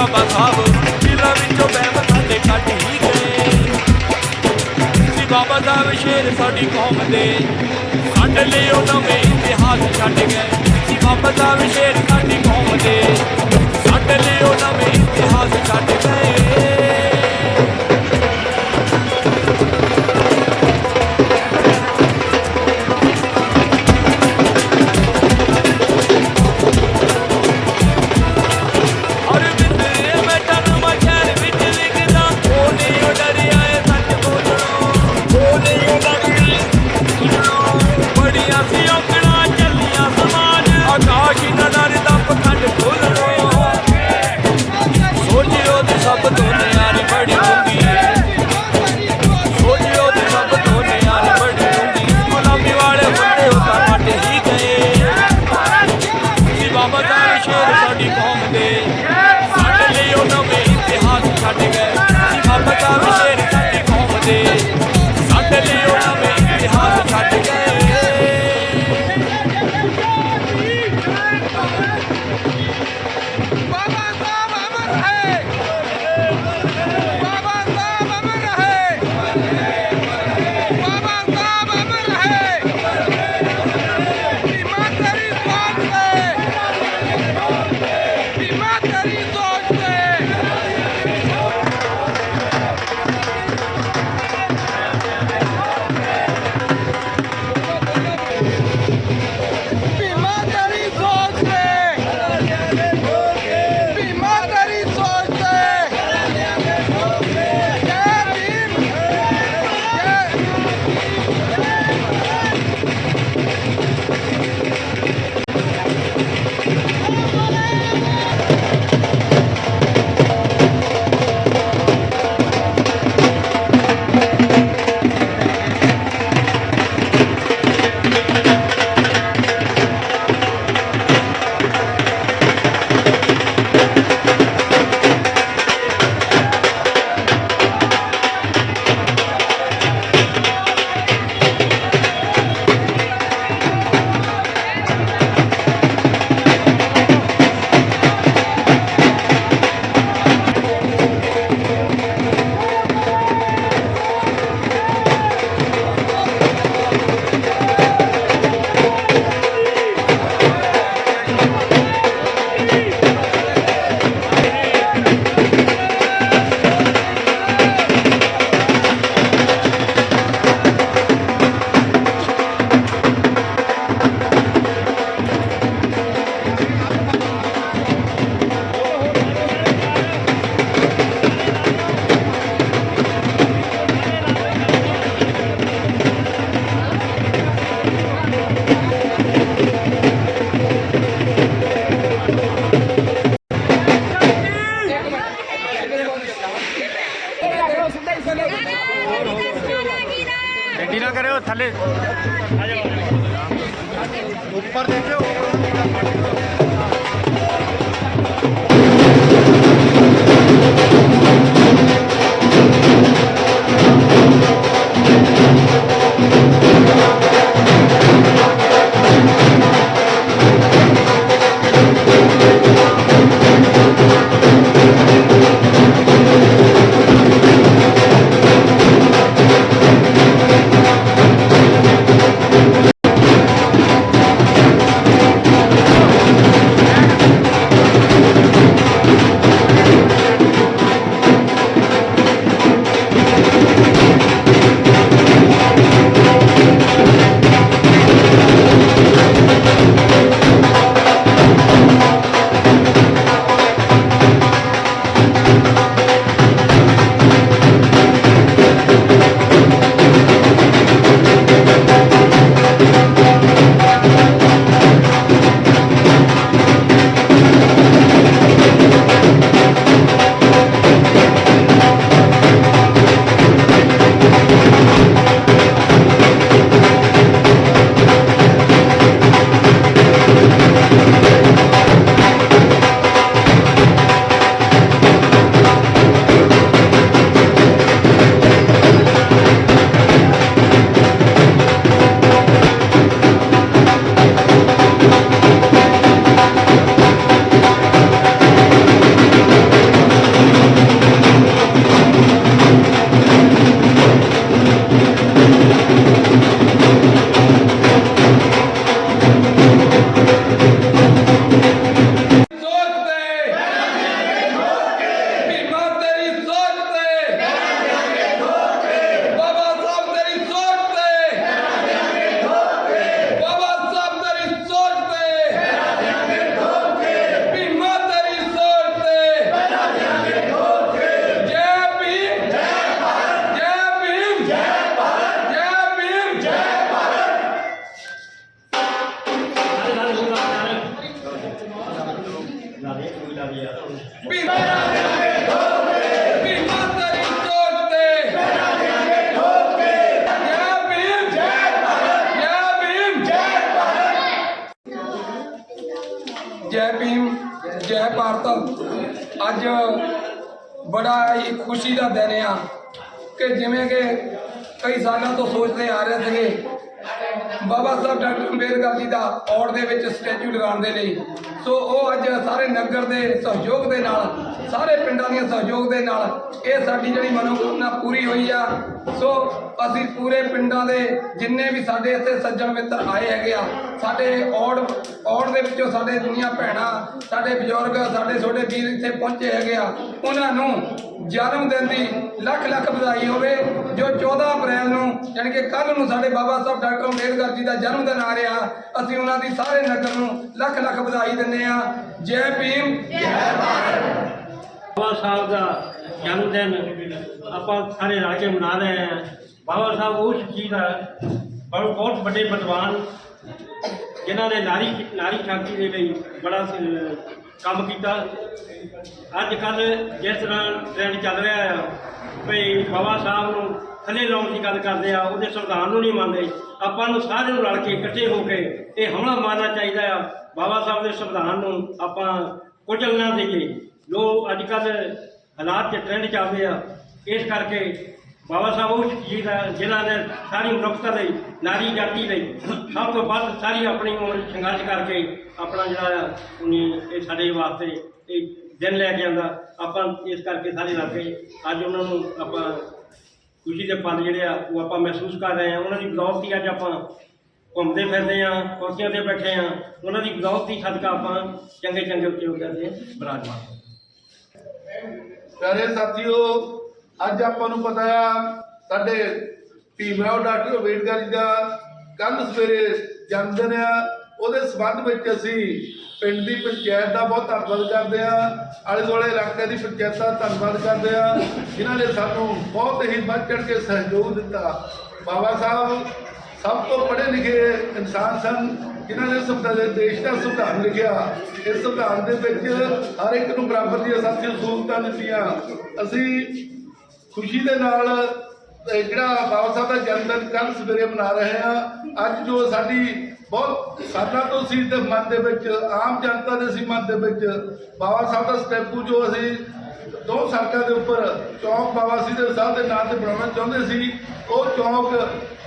ਬਾਬਾ ਸਾਹਿਬ ਦਿਲਾਂ ਵਿੱਚੋਂ ਬਹਿਮ ਸਾਡੇ ਕੱਢ ਹੀ ਗਏ। ਜੀ ਬਾਬਾ ਦਾ ਸ਼ੇਰ ਸਾਡੀ ਕੌਮ ਦੇ ਸਾਡੇ ਲਈ ਉਹ ਨਵੇਂ ਇਤਿਹਾਸ ਛੱਡ ਗਏ। ਜੀ ਬਾਬਾ ਦਾ ਸ਼ੇਰ ਸਾਡੀ ਕੌਮ ਦੇ ਸਾਡੇ ਲਈ ਉਹ ਨਵੇਂ ਇਤਿਹਾਸ ਛੱਡ ਗਏ। ऊपर देखो ਜੈ ਭੀਮ, ਜੈ ਭਾਰਤ। ਅੱਜ ਬੜਾ ਹੀ ਖੁਸ਼ੀ ਦਾ ਦਿਨ ਆ ਕਿ ਜਿਵੇਂ ਕਿ ਕਈ ਸਾਲਾਂ ਤੋਂ ਸੋਚਦੇ ਆ ਰਹੇ ਸੀਗੇ, ਬਾਬਾ ਸਾਹਿਬ ਡਾਕਟਰ ਅੰਬੇਦਕਰ ਜੀ ਦਾ ਔੜ ਦੇ ਵਿੱਚ ਸਟੈਚੂ ਲਗਾਉਣ ਦੇ ਲਈ। ਸੋ ਉਹ ਅੱਜ ਸਾਰੇ ਨਗਰ ਦੇ ਸਹਿਯੋਗ ਦੇ ਨਾਲ ਸਾਰੇ ਪਿੰਡਾਂ ਦੀਆਂ ਸਹਿਯੋਗ ਦੇ ਨਾਲ ਇਹ ਸਾਡੀ ਜਿਹੜੀ ਮਨੋਕਾਮਨਾ ਪੂਰੀ ਹੋਈ ਆ। ਸੋ ਅਸੀਂ ਪੂਰੇ ਪਿੰਡਾਂ ਦੇ ਜਿੰਨੇ ਵੀ ਸਾਡੇ ਇੱਥੇ ਸੱਜਣ ਮਿੱਤਰ ਆਏ ਹੈਗੇ ਆ, ਸਾਡੇ ਔੜ ਔੜ ਦੇ ਵਿੱਚੋਂ ਸਾਡੇ ਦੁਨੀਆ ਭੈਣਾਂ, ਸਾਡੇ ਬਜ਼ੁਰਗ, ਸਾਡੇ ਛੋਟੇ ਵੀਰ ਇੱਥੇ ਪਹੁੰਚੇ ਹੈਗੇ ਆ। ਉਹਨਾਂ ਨੂੰ ਜਨਮ ਦਿਨ ਦੀ ਲੱਖ ਲੱਖ ਵਧਾਈ ਹੋਵੇ, ਜੋ 14 ਅਪ੍ਰੈਲ ਨੂੰ ਯਾਨੀ ਕਿ ਕੱਲ ਨੂੰ ਸਾਡੇ ਬਾਬਾ ਸਾਹਿਬ ਡਾਕਟਰ ਅੰਬੇਦਕਰ ਜੀ ਦਾ ਜਨਮ ਦਿਨ ਆ ਰਿਹਾ, ਅਸੀਂ ਉਹਨਾਂ ਦੀ ਸਾਰੇ ਨਗਰ ਨੂੰ ਲੱਖ ਲੱਖ ਵਧਾਈ ਦਿੰਦੇ ਆ। ਜੈ ਭੀਮ। ਜੈ ਭਾਰਤ। ਬਾਬਾ ਸਾਹਿਬ ਦਾ ਜਨਮ ਦਿਨ ਆਪਾਂ ਸਾਰੇ ਰਲ ਕੇ ਮਨਾ ਰਹੇ ਹਾਂ। ਬਾਬਾ ਸਾਹਿਬ ਉਸ ਚੀਜ਼ ਦਾ ਬਹੁਤ ਬਹੁਤ ਵੱਡੇ ਵਿਦਵਾਨ ਜਿਨ੍ਹਾਂ ਨੇ ਨਾਰੀ ਨਾਰੀ ਸ਼ਕਤੀ ਦੇ ਲਈ ਬੜਾ ਕੰਮ ਕੀਤਾ। ਅੱਜ ਕੱਲ ਜਿਸ ਤਰ੍ਹਾਂ ਟ੍ਰੈਂਡ ਚੱਲ ਰਿਹਾ ਆ, ਭਈ ਬਾਬਾ ਸਾਹਿਬ ਨੂੰ ਥੱਲੇ ਲਾਉਣ ਦੀ ਗੱਲ ਕਰਦੇ ਆ, ਉਹਦੇ ਸੰਵਿਧਾਨ ਨੂੰ ਨਹੀਂ ਮੰਨਦੇ। ਆਪਾਂ ਨੂੰ ਸਾਰਿਆਂ ਨੂੰ ਰਲ ਕੇ ਇਕੱਠੇ ਹੋ ਕੇ ਇਹ ਹਮਲਾ ਮਾਰਨਾ ਚਾਹੀਦਾ ਆ। ਬਾਬਾ ਸਾਹਿਬ ਦੇ ਸੰਵਿਧਾਨ ਨੂੰ ਆਪਾਂ ਕੁਚਲ ਨਾ ਦੇਈਏ ਜੋ ਅੱਜ ਕੱਲ ਹਾਲਾਤ 'ਚ ਟ੍ਰੈਂਡ ਚੱਲਦੇ ਆ। ਇਸ ਕਰਕੇ ਬਾਬਾ ਸਾਹਿਬ ਉਹ ਜੀ ਦਾ ਜਿਨ੍ਹਾਂ ਨੇ ਸਾਰੀ ਮਨੁੱਖਤਾ ਲਈ, ਨਾਰੀ ਜਾਤੀ ਲਈ, ਸਭ ਤੋਂ ਵੱਧ ਸਾਰੀ ਆਪਣੀ ਉਮਰ ਸੰਘਰਸ਼ ਕਰਕੇ ਆਪਣਾ ਜਿਹੜਾ ਆ ਉਹਨੇ ਇਹ ਸਾਡੇ ਵਾਸਤੇ ਇਹ ਦਿਨ ਲੈ ਕੇ ਆਂਦਾ ਆਪਾਂ ਇਸ ਕਰਕੇ ਸਾਰੇ ਇਲਾਕੇ ਅੱਜ ਉਹਨਾਂ ਨੂੰ ਆਪਾਂ ਖੁਸ਼ੀ ਦੇ ਪਲ ਜਿਹੜੇ ਆ, ਉਹ ਆਪਾਂ ਮਹਿਸੂਸ ਕਰ ਰਹੇ ਆ। ਉਹਨਾਂ ਦੀ ਬਦੌਲਤ ਅੱਜ ਆਪਾਂ ਘੁੰਮਦੇ ਫਿਰਦੇ ਆ, ਕੁਰਸੀਆਂ ਤੇ ਬੈਠੇ ਆ। ਉਹਨਾਂ ਦੀ ਬਦੌਲਤ ਹੀ ਸਦਕਾ ਆਪਾਂ ਚੰਗੇ ਚੰਗੇ ਉੱਤੇ ਹੋ ਕਰਦੇ ਬਰਾਜਮਾਨ। ਪਿਆਰੇ ਸਾਥੀਓ, ਅੱਜ ਆਪਾਂ ਨੂੰ ਪਤਾ ਆ, ਸਾਡੇ ਭੀਮਰਾਓ ਡਾਕਟਰ ਅੰਬੇਡਕਰ ਜੀ ਦਾ ਕੱਲ ਸਵੇਰੇ ਜਨਮ ਆ। ਉਹਦੇ ਸਬੰਧ ਵਿੱਚ ਅਸੀਂ ਪਿੰਡ ਦੀ ਪੰਚਾਇਤ ਦਾ ਬਹੁਤ ਧੰਨਵਾਦ ਕਰਦੇ ਆ। ਆਲੇ ਦੁਆਲੇ ਇਲਾਕੇ ਦੀ ਪੰਚਾਇਤ ਦਾ ਧੰਨਵਾਦ ਕਰਦੇ ਆ। ਜਿਨ੍ਹਾਂ ਨੇ ਸਾਨੂੰ ਬਹੁਤ ਹੀ ਵੱਧ ਚੜ ਕੇ ਸਹਿਯੋਗ ਦਿੱਤਾ। ਬਾਬਾ ਸਾਹਿਬ, ਸਭ ਤੋਂ ਪੜ੍ਹੇ ਲਿਖੇ ਇਨਸਾਨ ਸਨ। ਜਿਨ੍ਹਾਂ ਨੇ ਸੰਵਿਧਾਨ ਦੇਸ਼ ਦਾ ਸੰਵਿਧਾਨ ਲਿਖਿਆ, ਇਸ ਸੰਵਿਧਾਨ ਦੇ ਵਿੱਚ ਹਰ ਇੱਕ ਨੂੰ ਬਰਾਬਰ ਦੀਆਂ ਸਾਥੀਆਂ ਸਹੂਲਤਾਂ ਦਿੱਤੀਆਂ। ਅਸੀਂ ਖੁਸ਼ੀ ਦੇ ਨਾਲ ਜਿਹੜਾ ਬਾਬਾ ਸਾਹਿਬ ਦਾ ਜਨਮ ਦਿਨ ਕੱਲ ਸਵੇਰੇ ਮਨਾ ਰਹੇ ਹਾਂ। ਅੱਜ ਜੋ ਸਾਡੀ ਬਹੁਤ ਸਾਲਾਂ ਤੋਂ ਸੀ ਤੇ ਮਨ ਦੇ ਵਿੱਚ, ਆਮ ਜਨਤਾ ਦੇ ਸੀ ਮਨ ਦੇ ਵਿੱਚ, ਬਾਬਾ ਸਾਹਿਬ ਦਾ ਸਟੈਪੂ ਜੋ ਅਸੀਂ ਦੋ ਸੜਕਾਂ ਦੇ ਉੱਪਰ ਚੌਂਕ ਬਾਬਾ ਸੀਧੇ ਸਾਹਿਬ ਦੇ ਨਾਂ ਤੇ ਬਣਾਉਣਾ ਚਾਹੁੰਦੇ ਸੀ। ਉਹ ਚੌਂਕ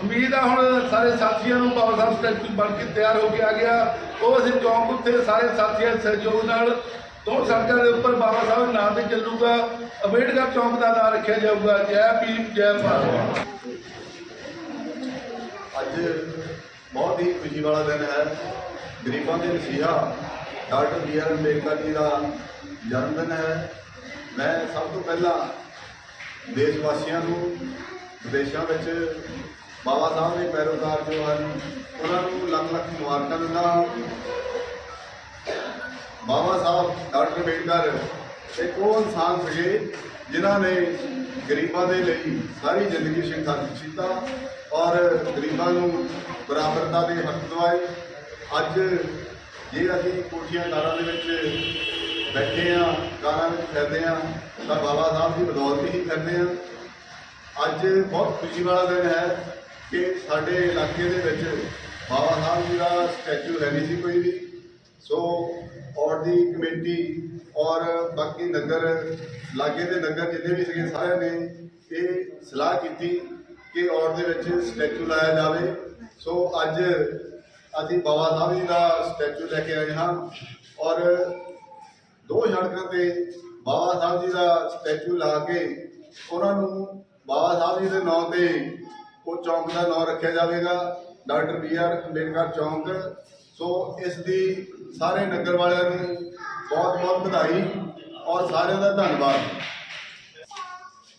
ਉਮੀਦ ਆ ਹੁਣ ਸਾਰੇ ਸਾਥੀਆਂ ਨੂੰ ਬਾਬਾ ਸਾਹਿਬ ਸਟੈਚੂ ਬਣ ਕੇ ਤਿਆਰ ਹੋ ਕੇ ਆ ਗਿਆ। ਉਹ ਅਸੀਂ ਚੌਂਕ ਉੱਤੇ ਸਾਰੇ ਸਾਥੀਆਂ ਦੇ ਸਹਿਯੋਗ ਨਾਲ ਦੋ ਸੜਕਾਂ ਦੇ ਉੱਪਰ ਬਾਬਾ ਸਾਹਿਬ ਨਾਂ ਤੇ ਚੱਲੂਗਾ। ਅੰਬੇਡਕਰ ਚੌਂਕ ਦਾ ਨਾਂ ਰੱਖਿਆ ਜਾਊਗਾ। ਜੈ ਭੀਮ, ਜੈ ਭਾਰਤ। ਅੱਜ ਬਹੁਤ ਹੀ ਖੁਸ਼ੀ ਵਾਲਾ ਦਿਨ ਹੈ। ਗਰੀਬਾਂ ਦੇ ਮਸੀਹਾ doctor B R Ambedkar ji ਦਾ ਜਨਮ ਦਿਨ ਹੈ। ਮੈਂ ਸਭ ਤੋਂ ਪਹਿਲਾਂ ਦੇਸ਼ ਵਾਸੀਆਂ ਨੂੰ, ਵਿਦੇਸ਼ਾਂ ਵਿੱਚ ਬਾਬਾ ਸਾਹਿਬ ਦੇ ਪੈਰੋਕਾਰ ਜੋ ਹਨ, ਉਹਨਾਂ ਨੂੰ ਲੱਖ ਲੱਖ ਮੁਬਾਰਕਾਂ ਦਿੰਦਾ ਹਾਂ। ਬਾਬਾ ਸਾਹਿਬ, ਡਾਕਟਰ ਅੰਬੇਡਕਰ, ਇੱਕ ਉਹ ਇਨਸਾਨ ਸੀਗੇ ਜਿਨ੍ਹਾਂ ਨੇ ਗਰੀਬਾਂ ਦੇ ਲਈ ਸਾਰੀ ਜ਼ਿੰਦਗੀ ਸੰਘਰਸ਼ ਕੀਤਾ ਔਰ ਗਰੀਬਾਂ ਨੂੰ ਬਰਾਬਰਤਾ ਦੇ ਹੱਕ ਦਿਵਾਏ। ਅੱਜ ਜੇ ਅਸੀਂ ਕੋਠੀਆਂ ਕਾਰਾਂ ਦੇ ਵਿੱਚ ਬੈਠੇ ਆ, ਕਾਰਾਂ ਵਿੱਚ ਫਿਰਦੇ ਆ, ਤਾਂ ਬਾਬਾ ਸਾਹਿਬ ਦੀ ਬਦੌਲਤ ਹੀ ਫਿਰਦੇ ਆ। ਅੱਜ ਬਹੁਤ ਖੁਸ਼ੀ ਵਾਲਾ ਦਿਨ ਹੈ ਕਿ ਸਾਡੇ ਇਲਾਕੇ ਦੇ ਵਿੱਚ ਬਾਬਾ ਸਾਹਿਬ ਜੀ ਦਾ ਸਟੈਚੂ ਹੈ ਨਹੀਂ ਸੀ ਕੋਈ ਵੀ। ਸੋ ਔਰ ਦੀ ਕਮੇਟੀ ਔਰ ਬਾਕੀ ਨਗਰ, ਲਾਗੇ ਦੇ ਨਗਰ ਜਿੰਨੇ ਵੀ ਸੀਗੇ ਸਾਰਿਆਂ ਨੇ ਇਹ ਸਲਾਹ ਕੀਤੀ ਕਿ ਔਰ ਦੇ ਵਿੱਚ ਸਟੈਚੂ ਲਾਇਆ ਜਾਵੇ। ਸੋ ਅੱਜ ਅਸੀਂ ਬਾਬਾ ਸਾਹਿਬ ਜੀ ਦਾ ਸਟੈਚੂ ਲੈ ਕੇ ਆਏ ਹਾਂ ਔਰ ਦੋ ਸੜਕਾਂ ਤੇ ਬਾਬਾ ਸਾਹਿਬ ਜੀ ਦਾ ਸਟੈਚੂ ਲਾ ਕੇ ਉਹਨਾਂ ਨੂੰ ਬਾਬਾ ਸਾਹਿਬ ਜੀ ਦੇ ਨਾਂ ਤੇ ਉਹ ਚੌਂਕ ਦਾ ਨਾਂ ਰੱਖਿਆ ਜਾਵੇਗਾ, ਡਾਕਟਰ ਬੀ ਆਰ ਅੰਬੇਡਕਰ ਚੌਂਕ। ਸੋ ਇਸ ਦੀ ਸਾਰੇ ਨਗਰ ਵਾਲਿਆਂ ਨੂੰ ਬਹੁਤ ਬਹੁਤ ਵਧਾਈ ਔਰ ਸਾਰਿਆਂ ਦਾ ਧੰਨਵਾਦ।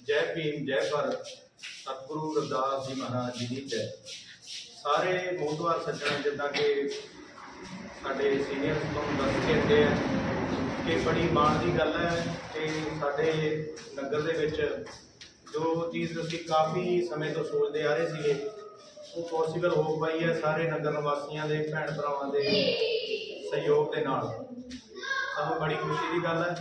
ਜੈ ਭੀਮ, ਜੈ ਭਾਰਤ। ਸਤਿਗੁਰੂ ਰਵਿਦਾਸ ਜੀ ਮਹਾਰਾਜ ਜੀ ਦੀ ਜੈ। ਸਾਰੇ ਮੋਹਤਵਾਰ ਸੱਜਣ ਜਿੱਦਾਂ ਕਿ ਸਾਡੇ ਸੀਨੀਅਰ ਤੁਹਾਨੂੰ ਦੱਸ ਕੇ ਹਟੇ ਆ। ਕਿ ਬੜੀ ਮਾਣ ਦੀ ਗੱਲ ਹੈ ਕਿ ਸਾਡੇ ਨਗਰ ਦੇ ਵਿੱਚ ਜੋ ਚੀਜ਼ ਅਸੀਂ ਕਾਫੀ ਸਮੇਂ ਤੋਂ ਸੋਚਦੇ ਆ ਰਹੇ ਸੀਗੇ, ਉਹ ਪੋਸੀਬਲ ਹੋ ਪਾਈ ਹੈ ਸਾਰੇ ਨਗਰ ਨਿਵਾਸੀਆਂ ਦੇ, ਭੈਣ ਭਰਾਵਾਂ ਦੇ ਸਹਿਯੋਗ ਦੇ ਨਾਲ। ਸਾਨੂੰ ਬੜੀ ਖੁਸ਼ੀ ਦੀ ਗੱਲ ਹੈ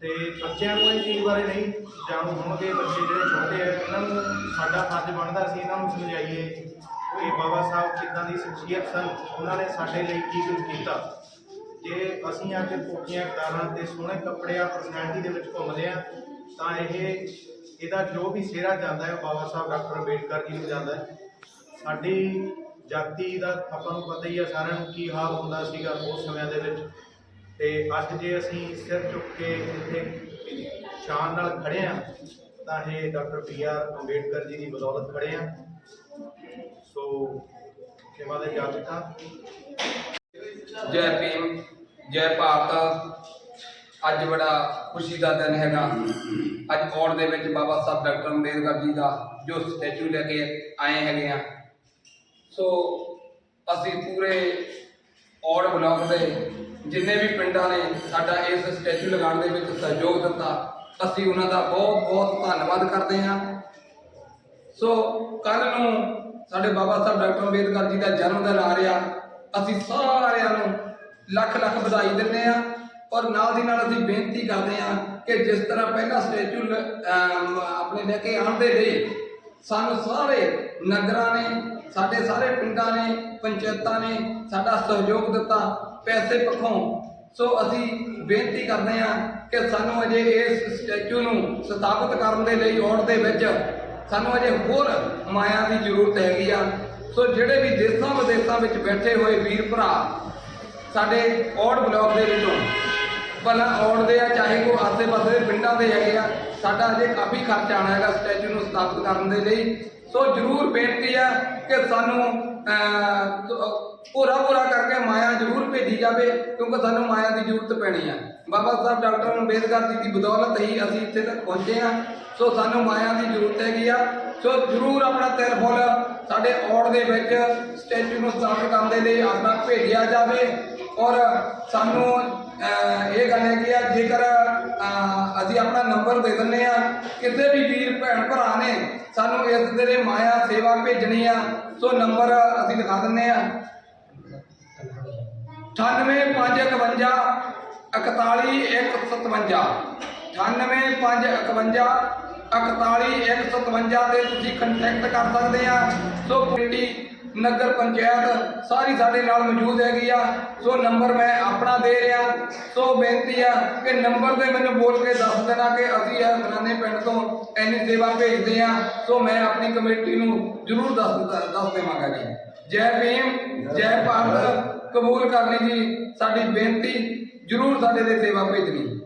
ਤੇ ਬੱਚਿਆਂ ਨੂੰ ਇਹ ਚੀਜ਼ ਬਾਰੇ ਨਹੀਂ ਜਾਣੂ ਹੋਣਗੇ, ਬੱਚੇ ਜਿਹੜੇ ਛੋਟੇ ਆ, ਇਹਨਾਂ ਨੂੰ ਸਾਡਾ ਫਰਜ਼ ਬਣਦਾ ਸੀ, ਇਹਨਾਂ ਨੂੰ ਸਮਝਾਈਏ ਕਿ ਬਾਬਾ ਸਾਹਿਬ ਕਿੱਦਾਂ ਦੀ ਸ਼ਖਸੀਅਤ ਸਨ, ਉਹਨਾਂ ਨੇ ਸਾਡੇ ਲਈ ਕੀ ਕੁਝ ਕੀਤਾ। ਜੇ ਅਸੀਂ ਅੱਜ ਕੋਟੀਆਂ ਕਾਰਾਂ ਤੇ ਸੋਹਣੇ ਕੱਪੜਿਆਂ ਆ ਪਰਸਨੈਲਿਟੀ ਦੇ ਵਿੱਚ ਘੁੰਮਦੇ ਆ, ਤਾਂ ਇਹ ਇਹਦਾ ਜੋ ਵੀ ਸਿਹਰਾ ਜਾਂਦਾ ਹੈ ਬਾਬਾ ਸਾਹਿਬ ਡਾਕਟਰ ਅੰਬੇਡਕਰ ਜੀ ਨੂੰ ਜਾਂਦਾ ਹੈ। ਸਾਡੀ ਜਾਤੀ ਦਾ ਆਪਾਂ ਨੂੰ ਪਤਾ ਹੀ ਆ ਸਾਰਿਆਂ ਨੂੰ ਕੀ ਹਾਲ ਹੁੰਦਾ ਸੀਗਾ ਉਸ ਸਮਿਆਂ ਦੇ ਵਿੱਚ। ਤੇ ਅੱਜ ਜੇ ਅਸੀਂ ਸਿਰ ਚੁੱਕ ਕੇ ਇੱਥੇ ਸ਼ਾਨ ਨਾਲ ਖੜੇ ਆ, ਤਾਂ ਇਹ doctor P R Ambedkar ji ਦੀ ਬਦੌਲਤ ਖੜੇ ਆ। ਸੋ ਸੇਵਾ ਦੇ ਜਾਗਤਾ ਜੈ ਭੀਮ, ਜੈ ਭਾਰਤ। ਅੱਜ ਬੜਾ ਖੁਸ਼ੀ ਦਾ ਦਿਨ ਹੈਗਾ। ਅੱਜ ਔੜ ਦੇ ਵਿੱਚ ਬਾਬਾ ਸਾਹਿਬ ਡਾਕਟਰ ਅੰਬੇਦਕਰ ਜੀ ਦਾ ਜੋ ਸਟੈਚੂ ਲੈ ਕੇ ਆਏ ਹੈਗੇ ਆ। ਸੋ ਅਸੀਂ ਪੂਰੇ ਔੜ ਬਲਾਕ ਦੇ ਜਿੰਨੇ ਵੀ ਪਿੰਡਾਂ ਨੇ ਸਾਡਾ ਇਸ ਸਟੈਚੂ ਲਗਾਉਣ ਦੇ ਵਿੱਚ ਸਹਿਯੋਗ ਦਿੱਤਾ, ਅਸੀਂ ਉਹਨਾਂ ਦਾ ਬਹੁਤ ਬਹੁਤ ਧੰਨਵਾਦ ਕਰਦੇ ਹਾਂ। ਸੋ ਕੱਲ ਨੂੰ ਸਾਡੇ ਬਾਬਾ ਸਾਹਿਬ ਡਾਕਟਰ ਅੰਬੇਦਕਰ ਜੀ ਦਾ ਜਨਮ ਦਿਨ ਆ ਰਿਹਾ। ਅਸੀਂ ਸਾਰਿਆਂ ਨੂੰ ਲੱਖ ਲੱਖ ਵਧਾਈ ਦਿੰਦੇ ਆ ਔਰ ਨਾਲ ਦੀ ਨਾਲ ਅਸੀਂ ਬੇਨਤੀ ਕਰਦੇ ਆ ਕਿ ਜਿਸ ਤਰ੍ਹਾਂ ਪਹਿਲਾ ਸਟੈਚੂ ਲ- ਆਪਣੇ ਲੈ ਕੇ ਆਉਣ ਦੇ ਲਈ ਸਾਨੂੰ ਸਾਰੇ ਨਗਰਾਂ ਨੇ, ਸਾਡੇ ਸਾਰੇ ਪਿੰਡਾਂ ਨੇ, ਪੰਚਾਇਤਾਂ ਨੇ ਸਾਡਾ ਸਹਿਯੋਗ ਦਿੱਤਾ, ਪੈਸੇ ਪੱਖੋਂ। ਸੋ ਅਸੀਂ ਬੇਨਤੀ ਕਰਦੇ ਹਾਂ ਕਿ ਸਾਨੂੰ ਅਜੇ ਇਸ ਸਟੈਚੂ ਨੂੰ ਸਥਾਪਿਤ ਕਰਨ ਦੇ ਲਈ ਔੜ ਦੇ ਵਿੱਚ ਸਾਨੂੰ ਅਜੇ ਹੋਰ ਮਾਇਆ ਦੀ ਜ਼ਰੂਰਤ ਹੈਗੀ ਆ। ਸੋ ਜਿਹੜੇ ਵੀ ਦੇਸ਼ਾਂ ਵਿਦੇਸ਼ਾਂ ਵਿੱਚ ਬੈਠੇ ਹੋਏ ਵੀਰ ਭਰਾ ਸਾਡੇ ਔੜ ਬਲਾਕ ਦੇ ਵਿੱਚੋਂ ਭਲਾ ਔੜ ਦੇ ਆ ਚਾਹੇ ਕੋ ਆਸੇ-ਪਾਸੇ ਦੇ ਪਿੰਡਾਂ ਦੇ ਹੈਗੇ ਆ ਸਾਡਾ ਅਜੇ ਕਾਫੀ ਖਰਚ ਆਣਾ ਹੈਗਾ ਸਟੈਚੂ ਨੂੰ ਸਥਾਪਿਤ ਕਰਨ ਦੇ ਲਈ। ਸੋ ਜ਼ਰੂਰ ਬੇਨਤੀ ਆ ਕਿ ਸਾਨੂੰ ਅਹ, ਤ- ਪੂਰਾ ਪੂਰਾ ਕਰਕੇ ਮਾਇਆ ਜ਼ਰੂਰ ਭੇਜੀ ਜਾਵੇ ਕਿਉਂਕਿ ਸਾਨੂੰ ਮਾਇਆ ਦੀ ਜ਼ਰੂਰਤ ਪੈਣੀ ਆ। ਬਾਬਾ ਸਾਹਿਬ ਡਾਕਟਰ ਅੰਬੇਦਕਰ ਜੀ ਦੀ ਬਦੌਲਤ ਹੀ ਅਸੀਂ ਇੱਥੇ ਤੱਕ ਪਹੁੰਚੇ ਹਾਂ। ਸੋ ਸਾਨੂੰ ਮਾਇਆ ਦੀ ਜ਼ਰੂਰਤ ਹੈਗੀ ਆ। ਸੋ ਜ਼ਰੂਰ ਆਪਣਾ ਤਿਲ ਫੁੱਲ ਸਾਡੇ ਔੜ ਦੇ ਵਿੱਚ ਸਟੈਚੂ ਨੂੰ ਸਥਾਪਿਤ ਕਰਨ ਦੇ ਲਈ ਆਪਣਾ ਭੇਜਿਆ ਜਾਵੇ। ਔਰ ਸਾਨੂੰ ਇਹ ਗੱਲ ਹੈਗੀ ਆ, ਜੇਕਰ ਅਸੀਂ ਆਪਣਾ ਨੰਬਰ ਦੇ ਦਿੰਨੇ ਆ ਕਿਸੇ ਵੀ ਵੀਰ, ਭੈਣ, ਭਰਾ ਨੇ ਸਾਨੂੰ ਇਸ ਦੇ ਲਈ ਮਾਇਆ ਸੇਵਾ ਭੇਜਣੀ ਆ, ਸੋ ਨੰਬਰ ਅਸੀਂ ਲਿਖਾ ਦਿੰਨੇ ਆ 98551 41157 98551 41157 ਤੇ ਤੁਸੀਂ ਕੰਟੈਕਟ ਕਰ ਸਕਦੇ ਆ। ਸੋ ਪਿੰਡੀ ਨਗਰ ਪੰਚਾਇਤ, ਸਾਰੀ ਸਾਡੇ ਨਾਲ ਮੌਜੂਦ ਹੈਗੀ ਆ। ਸੋ ਨੰਬਰ ਮੈਂ ਆਪਣਾ ਦੇ ਰਿਹਾ। ਸੋ ਬੇਨਤੀ ਆ ਕਿ ਨੰਬਰ ਤੇ ਮੈਨੂੰ ਬੋਲ ਕੇ ਦੱਸ ਦੇਣਾ ਕਿ ਅਸੀਂ ਇਹ ਫਲਾਣੇ ਪਿੰਡ ਤੋਂ ਇੰਨੀ ਸੇਵਾ ਭੇਜਦੇ ਆ। ਸੋ ਮੈਂ ਆਪਣੀ ਕਮੇਟੀ ਨੂੰ ਜ਼ਰੂਰ ਦੱਸ ਦੱਸ ਦੇਵਾਂਗਾ ਜੀ। ਜੈ ਭੀਮ, ਜੈ ਭਾਰਤ। ਕਬੂਲ ਕਰ ਲਈ ਜੀ, ਸਾਡੀ ਬੇਨਤੀ। ਜ਼ਰੂਰ ਸਾਡੇ ਦੇ ਸੇਵਾ ਭੇਜਣੀ।